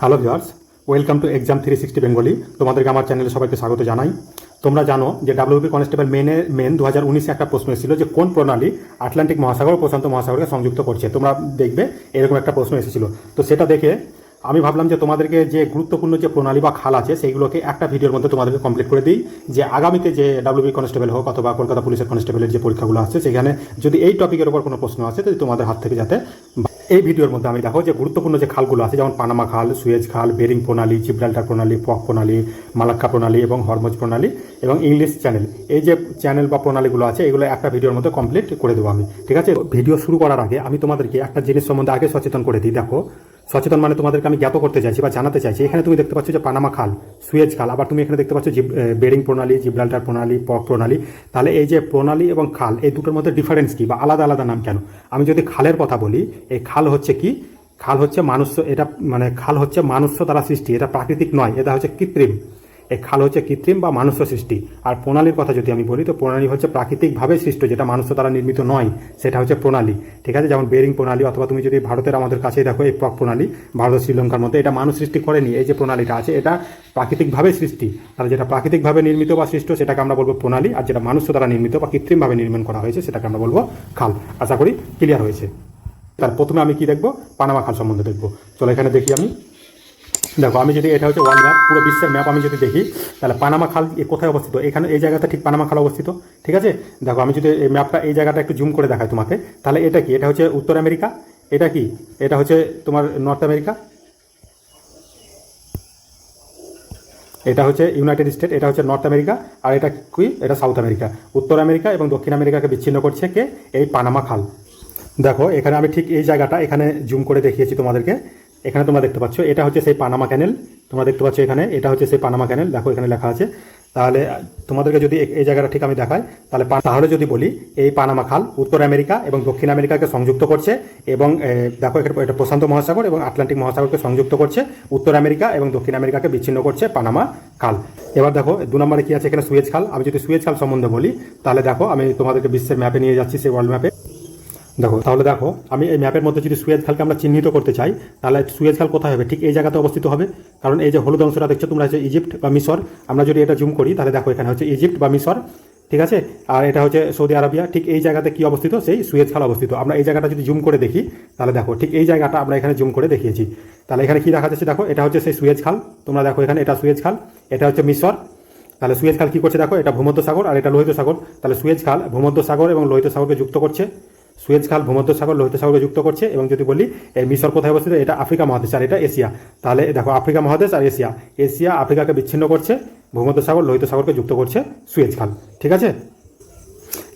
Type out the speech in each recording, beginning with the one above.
Hello viewers welcome to exam three sixty Bengali তোমাদেরকে আমার চ্যানেলে সবাইকে স্বাগত জানাই। তোমরা জানো যে ডাব্লিউপি কনস্টেবল মেনে মেন দু হাজার উনিশে একটা প্রশ্ন এসেছিল যে কোন প্রণালী আটলান্টিক মহাসাগর ও প্রশান্ত মহাসাগরকে সংযুক্ত করছে? তোমরা দেখবে এরকম একটা প্রশ্ন এসেছিল। তো সেটা দেখে আমি ভাবলাম যে তোমাদেরকে যে গুরুত্বপূর্ণ যে প্রণালী বা খাল আছে সেইগুলোকে একটা ভিডিওর মধ্যে তোমাদেরকে কমপ্লিট করে দিই। যে আগামীতে যে ডাব্লিউবি কনস্টেবল হোক অথবা কলকাতা পুলিশের কনস্টেবলের যে পরীক্ষাগুলো আছে, সেখানে যদি এই টপিকের উপর কোনো প্রশ্ন আসে, তো তোমাদের হাত থেকে যাতে এই ভিডিওর মধ্যে আমি দেখো যে গুরুত্বপূর্ণ যে খালগুলো আছে, যেমন পানামা খাল, সুয়েজ খাল, বেরিং প্রণালী, জিব্রাল্টার প্রণালী, পক প্রণালী, মালাক্কা প্রণালী এবং হরমোজ প্রণালী এবং ইংলিশ চ্যানেল। এই যে চ্যানেল বা প্রণালীগুলো আছে, এগুলো একটা ভিডিওর মধ্যে কমপ্লিট করে দেবো আমি। ঠিক আছে? ভিডিও শুরু করার আগে আমি তোমাদেরকে একটা জিনিস সম্বন্ধে আগে সচেতন করে দিই। দেখো সচেতন মানে তোমাদেরকে আমি জ্ঞাত করতে চাইছি বা জানাতে চাইছি। এখানে তুমি দেখতে পাচ্ছ যে পানামা খাল, সুয়েজ খাল, আবার তুমি এখানে দেখতে পাচ্ছ বেরিং প্রণালী, জিব্রাল্টার প্রণালী, পক প্রণালী। তাহলে এই যে প্রণালী এবং খাল, এই দুটোর মধ্যে ডিফারেন্স কী বা আলাদা আলাদা নাম কেন? আমি যদি খালের কথা বলি, এই খাল হচ্ছে কি? খাল হচ্ছে মানুষ এটা মানে খাল হচ্ছে মানুষ্য দ্বারা সৃষ্টি, এটা প্রাকৃতিক নয়, এটা হচ্ছে কৃত্রিম। এই খাল হচ্ছে কৃত্রিম বা মানুষ সৃষ্টি। আর প্রণালীর কথা যদি আমি বলি, তো প্রণালী হচ্ছে প্রাকৃতিকভাবে সৃষ্ট, যেটা মানুষ দ্বারা নির্মিত নয়, সেটা হচ্ছে প্রণালী। ঠিক আছে? যেমন বেরিং প্রণালী, অথবা তুমি যদি ভারতের আমাদের কাছেই দেখো, এই পক প্রণালী ভারত শ্রীলঙ্কার মধ্যে এটা মানুষ সৃষ্টি করেনি, এই যে প্রণালীটা আছে, এটা প্রাকৃতিকভাবে সৃষ্টি। তাহলে যেটা প্রাকৃতিকভাবে নির্মিত বা সৃষ্ট, সেটাকে আমরা বলব প্রণালী, আর যেটা মানুষ দ্বারা নির্মিত বা কৃত্রিমভাবে নির্মাণ করা হয়েছে, সেটাকে আমরা বলব খাল। আশা করি ক্লিয়ার হয়েছে। তার প্রথমে আমি কি দেখব? পানামা খাল সম্বন্ধে দেখব। চলো এখানে দেখি আমি। দেখো, আমি যদি, এটা হচ্ছে ওয়ার্ল্ড ম্যাপ পুরো বিশ্বের ম্যাপ আমি যদি দেখি, তাহলে পানামা খাল কোথায় অবস্থিত? এখানে এই জায়গাটা ঠিক পানামা খাল অবস্থিত, ঠিক আছে? দেখো, আমি যদি এই ম্যাপটা এই জায়গাটা একটু জুম করে দেখাই তোমাকে, তাহলে এটা কি? এটা হচ্ছে উত্তর আমেরিকা? এটা কি? এটা হচ্ছে তোমার নর্থ আমেরিকা এটা হচ্ছে ইউনাইটেড স্টেট এটা হচ্ছে নর্থ আমেরিকা আর এটা কি? এটা সাউথ আমেরিকা উত্তর আমেরিকা এবং দক্ষিণ আমেরিকাকে বিচ্ছিন্ন করছে কে? এই পানামা খাল। দেখো, এখানে আমি ঠিক এই জায়গাটা এখানে জুম করে দেখিয়েছি তোমাদেরকে। এখানে তোমরা দেখতে পাচ্ছ, এটা হচ্ছে সেই পানামা ক্যানেল তোমরা দেখতে পাচ্ছ এখানে, এটা হচ্ছে সেই পানামা ক্যানেল দেখো, এখানে লেখা আছে। তাহলে, তোমাদেরকে যদি এই জায়গাটা ঠিক আমি দেখাই, তাহলে তাহলে যদি বলি, এই পানামা খাল উত্তর আমেরিকা এবং দক্ষিণ আমেরিকাকে সংযুক্ত করছে এবং দেখো, এটা প্রশান্ত মহাসাগর এবং আটলান্টিক মহাসাগরকে সংযুক্ত করছে। উত্তর আমেরিকা এবং দক্ষিণ আমেরিকাকে বিচ্ছিন্ন করছে পানামা খাল। এবার দেখো, দু নম্বরে কি আছে এখানে সুয়েজ খাল? আমি যদি সুয়েজ খাল সম্বন্ধে বলি, তাহলে দেখো, আমি তোমাদেরকে বিশ্বের ম্যাপে নিয়ে যাচ্ছি, সেই ওয়ার্ল্ড ম্যাপে দেখো, তাহলে দেখো, আমি এই ম্যাপের মধ্যে যদি সুয়েজ খালকে আমরা চিহ্নিত করতে চাই, তাহলে সুয়েজ খাল কোথায় হবে? ঠিক এই জায়গাতে অবস্থিত হবে। কারণ এই যে হলুদ অংশটা দেখছ, তোমরা হচ্ছে ইজিপ্ট বা মিশর। আমরা যদি এটা জুম করি, তাহলে দেখো, এখানে হচ্ছে ইজিপ্ট বা মিশর। ঠিক আছে? আর এটা হচ্ছে সৌদি আরবিয়া ঠিক এই জায়গাতে কি অবস্থিত? সেই সুয়েজ খাল অবস্থিত। আমরা এই জায়গাটা যদি জুম করে দেখি, তাহলে দেখো, ঠিক এই জায়গাটা আমরা এখানে জুম করে দেখিয়েছি। তাহলে এখানে কি দেখা যাচ্ছে? দেখো, এটা হচ্ছে সেই সুয়েজ খাল তোমরা দেখো, এখানে এটা সুয়েজ খাল এটা হচ্ছে মিশর। তাহলে সুয়েজ খাল কি করছে? দেখো, এটা ভূমধ্য সাগর আর এটা লোহিত সাগর তাহলে সুয়েজ খাল ভূমধ্য সাগর এবং লোহিত সাগরকে যুক্ত করছে। সুয়েজ খাল, ভূমধ্য সাগর, লোহিত সাগরকে যুক্ত করছে এবং যদি বলি, এই মিশর কোথায় অবস্থিত? এটা আফ্রিকা মহাদেশ আর এটা এশিয়া। তাহলে দেখো, আফ্রিকা মহাদেশ আর এশিয়া। এশিয়া আফ্রিকাকে বিচ্ছিন্ন করছে, ভূমধ্য সাগর, লোহিত সাগরকে যুক্ত করছে সুয়েজ খাল। ঠিক আছে?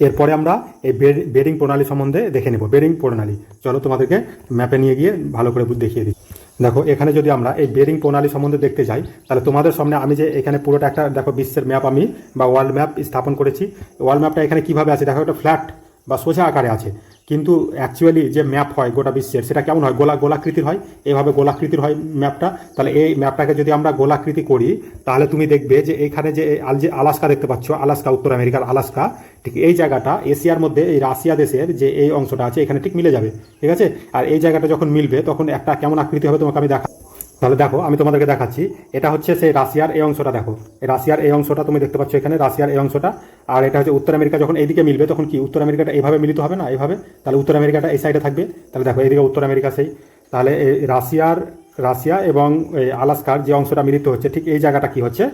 এরপরে আমরা এই বেরিং প্রণালী সম্বন্ধে দেখে নেব। বেরিং প্রণালী। চলো তোমাদেরকে ম্যাপে নিয়ে গিয়ে ভালো করে দেখিয়ে দিই। দেখো, এখানে যদি আমরা এই বেরিং প্রণালী সম্বন্ধে দেখতে যাই, তাহলে তোমাদের সামনে আমি যে এখানে পুরোটা একটা, দেখো, বিশ্বের ম্যাপ আমি বা ওয়ার্ল্ড ম্যাপ স্থাপন করেছি। ওয়ার্ল্ড ম্যাপটা এখানে কীভাবে আছে? দেখো, একটা ফ্ল্যাট বা সোজা আকারে আছে। কিন্তু অ্যাকচুয়ালি যে ম্যাপ হয় গোটা বিশ্বের, সেটা কেমন হয়? গোলা গোলাকৃতির হয়। এভাবে গোলাকৃতির হয় ম্যাপটা তাহলে এই ম্যাপটাকে যদি আমরা গোলাকৃতি করি, তাহলে তুমি দেখবে যে এইখানে যে আল যে আলাস্কা দেখতে পাচ্ছ, আলাস্কা, উত্তর আমেরিকার আলাস্কা, ঠিক এই জায়গাটা এশিয়ার মধ্যে, এই রাশিয়া দেশের যে এই অংশটা আছে, এখানে ঠিক মিলে যাবে। ঠিক আছে? আর এই জায়গাটা যখন মিলবে, তখন একটা কেমন আকৃতি হবে তোমাকে আমি দেখা তাহলে দেখো, আমি তোমাদেরকে দেখাচ্ছি। এটা হচ্ছে সেই রাশিয়ার এই অংশটা, দেখো। রাশিয়ার এই অংশটা তুমি দেখতে পাচ্ছ এখানে, রাশিয়ার এই অংশটা। আর এটা হচ্ছে উত্তর আমেরিকা, যখন এইদিকে মিলবে, তখন কি? উত্তর আমেরিকাটা এইভাবে মিলিত হবে না? এইভাবে তাহলে উত্তর আমেরিকাটা এই সাইডে থাকবে। তাহলে দেখো, এইদিকে উত্তর আমেরিকা সেই। তাহলে এই রাশিয়ার, রাশিয়া এবং আলাস্কার যে অংশটা মিলিত হচ্ছে, ঠিক এই জায়গাটা কি হচ্ছে?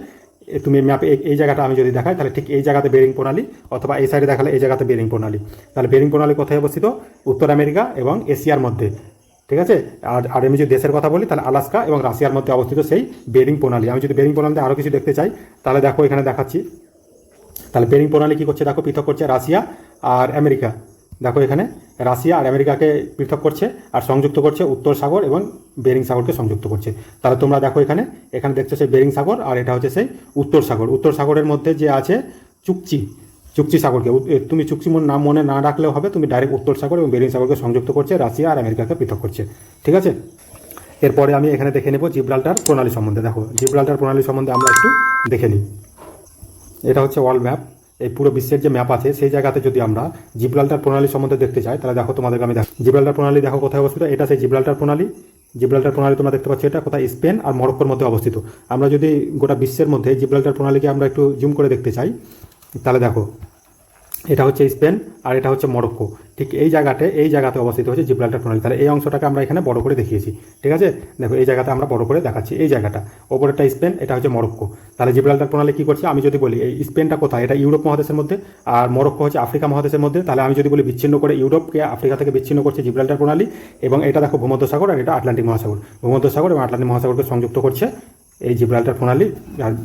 তুমি ম্যাপে এই- এই জায়গাটা আমি যদি দেখাই, তাহলে ঠিক এই জায়গাতে বেরিং প্রণালী অথবা এই সাইডে দেখালে এই জায়গাতে বেরিং প্রণালী। তাহলে বেরিং প্রণালী কোথায় অবস্থিত? উত্তর আমেরিকা এবং এশিয়ার মধ্যে। ঠিক আছে? আর আর আমি যদি দেশের কথা বলি, তাহলে আলাস্কা এবং রাশিয়ার মধ্যে অবস্থিত সেই বেরিং প্রণালী। আমি যদি বেরিং প্রণালীতে আরও কিছু দেখতে চাই, তাহলে দেখো এখানে দেখাচ্ছি। তাহলে বেরিং প্রণালী কী করছে? দেখো, পৃথক করছে রাশিয়া আর আমেরিকা। দেখো এখানে, রাশিয়া আর আমেরিকাকে পৃথক করছে আর সংযুক্ত করছে উত্তর সাগর এবং বেরিং সাগরকে সংযুক্ত করছে। তাহলে তোমরা দেখো এখানে এখানে দেখছ সেই বেরিং সাগর আর এটা হচ্ছে সেই উত্তর সাগর। উত্তর সাগরের মধ্যে যে আছে চুকচি চুকচি সাগরকে। তুমি মন নাম মনে না রাখলেও হবে, তুমি ডাইরেক্ট উত্তর সাগর এবং বেরিং সাগরকে সংযুক্ত করছে, রাশিয়া আর আমেরিকাকে পৃথক করছে। ঠিক আছে? এরপরে আমি এখানে দেখে নেব জিব্রাল্টার প্রণালী সম্বন্ধে। দেখো, জিব্রাল্টার প্রণালী সম্বন্ধে আমরা একটু দেখে নিই। এটা হচ্ছে ওয়ার্ল্ড ম্যাপ। এই পুরো বিশ্বের যে ম্যাপ আছে, সেই জায়গাতে যদি আমরা জিব্রাল্টার প্রণালী সম্বন্ধে দেখতে চাই, তাহলে দেখো তোমাদেরকে আমি দেখো জিব্রাল্টার প্রণালী দেখো কোথায় অবস্থিত? এটা সেই জিব্রাল্টার প্রণালী। জিব্রাল্টার প্রণালী তোমরা দেখতে পাচ্ছ, এটা কোথায়? স্পেন আর মরক্কোর মধ্যে অবস্থিত। আমরা যদি গোটা বিশ্বের মধ্যে জিব্রাল্টার প্রণালীকে আমরা একটু জুম করে দেখতে চাই, তাহলে দেখো এটা হচ্ছে স্পেন আর এটা হচ্ছে মরক্কো। ঠিক এই জায়গাতে এই জায়গাতে অবস্থিত হচ্ছে জিব্রাল্টার প্রণালী তাহলে এই অংশটাকে আমরা এখানে বড় করে দেখিয়েছি। ঠিক আছে? দেখো, এই জায়গাটা আমরা বড় করে দেখাচ্ছি এই জায়গাটা। ওপরেরটা স্পেন, এটা হচ্ছে মরক্কো। তাহলে জিব্রাল্টার প্রণালী কী করছে? আমি যদি বলি, এই স্পেনটা কোথায়? এটা ইউরোপ মহাদেশের মধ্যে আর মরক্কো হচ্ছে আফ্রিকা মহাদেশের মধ্যে। তাহলে আমি যদি বলি বিচ্ছিন্ন করে ইউরোপকে, আফ্রিকা থেকে বিচ্ছিন্ন করছে জিব্রাল্টার প্রণালী এবং এটা দেখো ভূমধ্যসাগর আর এটা আটলান্টিক মহাসাগর। ভূমধ্যসাগর এবং আটলান্টিক মহাসাগরকে সংযুক্ত করছে এই জিব্রাল্টার প্রণালী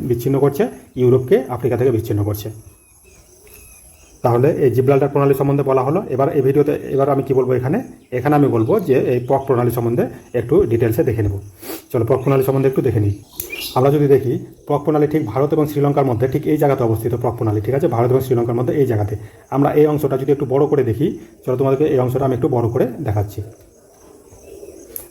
বিচ্ছিন্ন করছে ইউরোপকে, আফ্রিকা থেকে বিচ্ছিন্ন করছে। তাহলে এই জিব্রাল্টার প্রণালী সম্বন্ধে বলা হলো। এবার এই ভিডিওতে এবার আমি কি বলব এখানে? এখানে আমি বলব যে এই পক প্রণালী সম্বন্ধে একটু ডিটেলসে দেখে নেব। চলো পক প্রণালী সম্বন্ধে একটু দেখে নিই। আমরা যদি দেখি, পক প্রণালী ঠিক ভারত এবং শ্রীলঙ্কার মধ্যে ঠিক এই জায়গাতে অবস্থিত পক প্রণালী, ঠিক আছে? ভারত এবং শ্রীলঙ্কার মধ্যে এই জায়গাতে। আমরা এই অংশটা যদি একটু বড় করে দেখি, চলো তোমাদেরকে এই অংশটা আমি একটু বড় করে দেখাচ্ছি।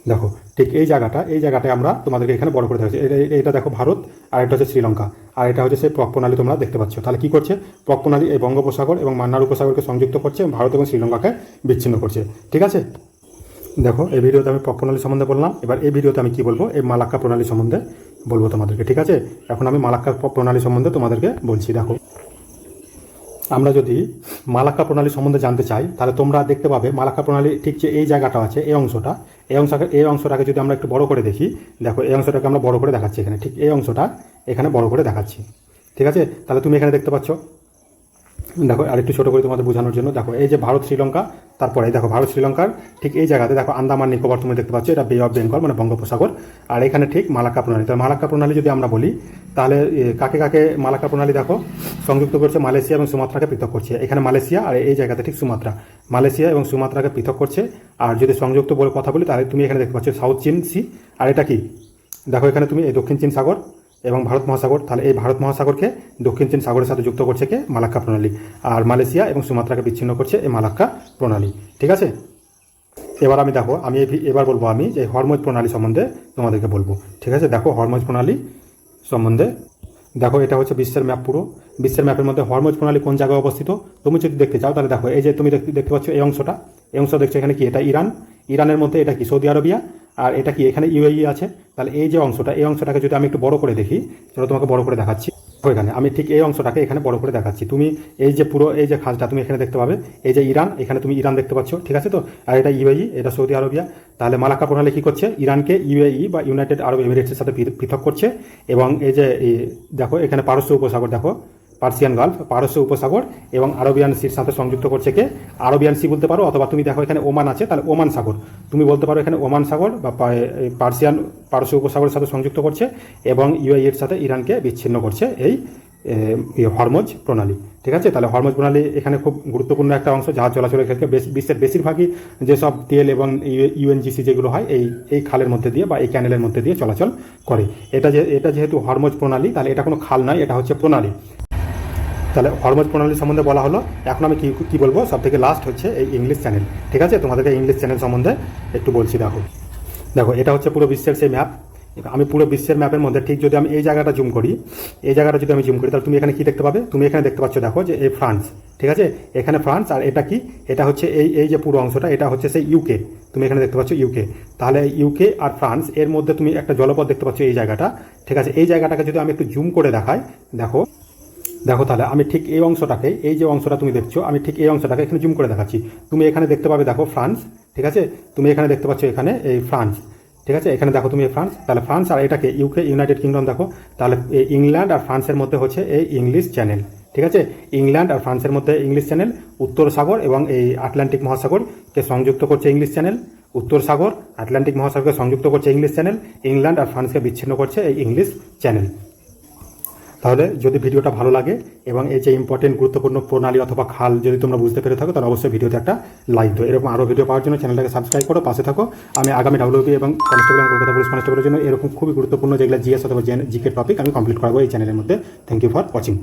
দেখো, ঠিক এই জায়গাটা, এই জায়গাটায় আমরা তোমাদেরকে এখানে বড় করে দেখাচ্ছি। এটা- দেখো ভারত, আর এটা হচ্ছে শ্রীলঙ্কা। আর এটা হচ্ছে সেই পক প্রণালী তোমরা দেখতে পাচ্ছ। তাহলে কি করছে? পক প্রণালী এই বঙ্গোপসাগর এবং মান্নার উপসাগরকে সংযুক্ত করছে ভারত এবং শ্রীলঙ্কাকে বিচ্ছিন্ন করছে। ঠিক আছে? দেখো, এই ভিডিওতে আমি পক প্রণালী সম্বন্ধে বললাম। এবার এই ভিডিওতে আমি কি বলব? এই মালাক্কা প্রণালী সম্বন্ধে বলব তোমাদেরকে। ঠিক আছে? এখন আমি মালাক্কা প্রণালী সম্বন্ধে তোমাদেরকে বলছি। দেখো, আমরা যদি মালাক্কা প্রণালী সম্বন্ধে জানতে চাই, তাহলে তোমরা দেখতে পাবে মালাক্কা প্রণালী ঠিক যে এই জায়গাটা আছে, এই অংশটা এই অংশটাকে এই অংশটাকে যদি আমরা একটু বড় করে দেখি, দেখো, এই অংশটাকে আমরা বড় করে দেখাচ্ছি এখানে। ঠিক এই অংশটা এখানে বড় করে দেখাচ্ছি। ঠিক আছে? তাহলে তুমি এখানে দেখতে পাচ্ছ। দেখো, আরেকটু ছোটো করে তোমাদের বোঝানোর জন্য। দেখো, এই যে ভারত, শ্রীলঙ্কা, তারপরে দেখো, ভারত, শ্রীলঙ্কার ঠিক এই জায়গাতে দেখো আন্দামান, নিকোবর তুমি দেখতে পাচ্ছ, এটা বে অফ বেঙ্গল মানে বঙ্গোপসাগর। আর এখানে ঠিক মালাক্কা প্রণালী। তাহলে মালাক্কা প্রণালী যদি আমরা বলি, তাহলে কাকে কাকে মালাক্কা প্রণালী দেখো? সংযুক্ত করছে মালয়েশিয়া এবং সুমাত্রাকে পৃথক করছে। এখানে মালয়েশিয়া আর এই জায়গাতে ঠিক সুমাত্রা। মালয়েশিয়া এবং সুমাত্রাকে পৃথক করছে। আর যদি সংযুক্ত বলে কথা বলি, তাহলে তুমি এখানে দেখতে পাচ্ছ সাউথ চীন সি। আর এটা কি? দেখো, এখানে তুমি এই দক্ষিণ চীন সাগর এবং ভারত মহাসাগর। তাহলে এই ভারত মহাসাগরকে দক্ষিণ চীন সাগরের সাথে যুক্ত করছে কে? মালাক্কা প্রণালী। আর মালয়েশিয়া এবং সুমাত্রাকে বিচ্ছিন্ন করছে এই মালাক্কা প্রণালী। ঠিক আছে? এবার আমি দেখো, আমি এবার বলব আমি যে হরমোজ প্রণালী সম্বন্ধে তোমাদেরকে বলব। ঠিক আছে? দেখো, হরমোজ প্রণালী সম্বন্ধে দেখো, এটা হচ্ছে বিশ্বের ম্যাপ পুরো। বিশ্বের ম্যাপের মধ্যে হরমোজ প্রণালী কোন জায়গায় অবস্থিত? তুমি যদি দেখতে চাও, তাহলে দেখো, এই যে তুমি দেখতে পাচ্ছ এই অংশটা। এই অংশ দেখছ এখানে কি? এটা ইরান। ইরানের মধ্যে এটা কি? Saudi Arabia. আর এটা কি? এখানে ইউএই আছে। তাহলে এই যে অংশটা, এই অংশটাকে যদি আমি একটু বড় করে দেখি চলো তোমাকে বড় করে দেখাচ্ছি। দেখো এখানে। আমি ঠিক এই অংশটাকে এখানে বড় করে দেখাচ্ছি। তুমি এই যে পুরো, এই যে খালটা তুমি এখানে দেখতে পাবে, এই যে ইরান, এখানে তুমি ইরান দেখতে পাচ্ছ, ঠিক আছে তো? আর এটা ইউএই, এটা সৌদি আরবিয়া। তাহলে মালাক্কা প্রণালী কী করছে? ইরানকে ইউএই বা ইউনাইটেড আরব এমিরেটসের সাথে পৃথক করছে। এবং এই যে দেখো, এখানে পারস্য উপসাগর, দেখো। পার্সিয়ান গালফ পারস্য উপসাগর এবং আরবিয়ান সির সাথে সংযুক্ত করছে কে? আরবিয়ান সি বলতে পারো অথবা তুমি দেখো এখানে ওমান আছে তাহলে ওমান সাগর। তুমি বলতে পারো এখানে ওমান সাগর বা পার্সিয়ান পারস্য উপসাগরের সাথে সংযুক্ত করছে এবং ইউএই এর সাথে ইরানকে বিচ্ছিন্ন করছে এই এ, হরমোজ প্রণালী। ঠিক আছে? তাহলে হরমোজ প্রণালী এখানে খুব গুরুত্বপূর্ণ একটা অংশ জাহাজ চলাচলের ক্ষেত্রে বিশ্বের বেশিরভাগই যেসব তেল এবং ইউএনজিসি যেগুলো হয় এই এই খালের মধ্যে দিয়ে বা এই ক্যানেলের মধ্যে দিয়ে চলাচল করে। এটা যে এটা যেহেতু হরমোজ প্রণালী তাহলে এটা কোনো খাল নয় এটা হচ্ছে প্রণালী। তাহলে হরমোজ প্রণালী সম্বন্ধে বলা হলো। এখন আমি কি কি বলব? সব থেকে লাস্ট হচ্ছে এই ইংলিশ চ্যানেল ঠিক আছে? তোমাদেরকে ইংলিশ চ্যানেল সম্বন্ধে একটু বলছি, দেখো। দেখো, এটা হচ্ছে পুরো বিশ্বের সেই ম্যাপ আমি পুরো বিশ্বের ম্যাপের মধ্যে ঠিক যদি আমি এই জায়গাটা জুম করি, এই জায়গাটা যদি আমি জুম করি, তাহলে তুমি এখানে কি দেখতে পাবে? তুমি এখানে দেখতে পাচ্ছ, দেখো, যে এই ফ্রান্স ঠিক আছে? এখানে ফ্রান্স আর এটা কি? এটা হচ্ছে এই এই যে পুরো অংশটা, এটা হচ্ছে সেই ইউকে তুমি এখানে দেখতে পাচ্ছ ইউকে তাহলে ইউকে আর ফ্রান্স এর মধ্যে তুমি একটা জলপথ দেখতে পাচ্ছ এই জায়গাটা, ঠিক আছে? এই জায়গাটাকে যদি আমি একটু জুম করে দেখাই, দেখো। দেখো তাহলে, আমি ঠিক এই অংশটাকে, এই যে অংশটা তুমি দেখছ, আমি ঠিক এই অংশটাকে এখানে জুম করে দেখাচ্ছি। তুমি এখানে দেখতে পাবে, দেখো ফ্রান্স, ঠিক আছে? তুমি এখানে দেখতে পাচ্ছ এখানে এই ফ্রান্স, ঠিক আছে? এখানে দেখো তুমি ফ্রান্স, তাহলে ফ্রান্স আর এটাকে ইউকে ইউনাইটেড কিংডম দেখো, তাহলে ইংল্যান্ড আর ফ্রান্সের মধ্যে হচ্ছে এই ইংলিশ চ্যানেল ঠিক আছে? ইংল্যান্ড আর ফ্রান্সের মধ্যে ইংলিশ চ্যানেল উত্তর সাগর এবং এই আটলান্টিক মহাসাগরকে সংযুক্ত করছে ইংলিশ চ্যানেল উত্তর সাগর আটলান্টিক মহাসাগরকে সংযুক্ত করছে ইংলিশ চ্যানেল ইংল্যান্ড আর ফ্রান্সকে বিচ্ছিন্ন করছে এই ইংলিশ চ্যানেল তাহলে যদি ভিডিওটা ভালো লাগে এবং এই যে ইম্পর্টেন্ট গুরুত্বপূর্ণ প্রণালী অথবা খাল যদি তোমরা বুঝতে পেরে থাকো, তাহলে অবশ্যই ভিডিওতে একটা লাইক দিও। এরকম আরও ভিডিও পাওয়ার জন্য চ্যানেলটাকে সাবস্ক্রাইব করো, পাশে থাকো। আমি আগামী ডাব্লিউপি এবং কনস্টেবল এবং কলকাতা পুলিশ কনস্টেবলের জন্য এরকম খুবই গুরুত্বপূর্ণ যেগুলো জিএস অথবা জিকে টপিক আমি কমপ্লিট করাবো এই চ্যানেলের মধ্যে। Thank you for watching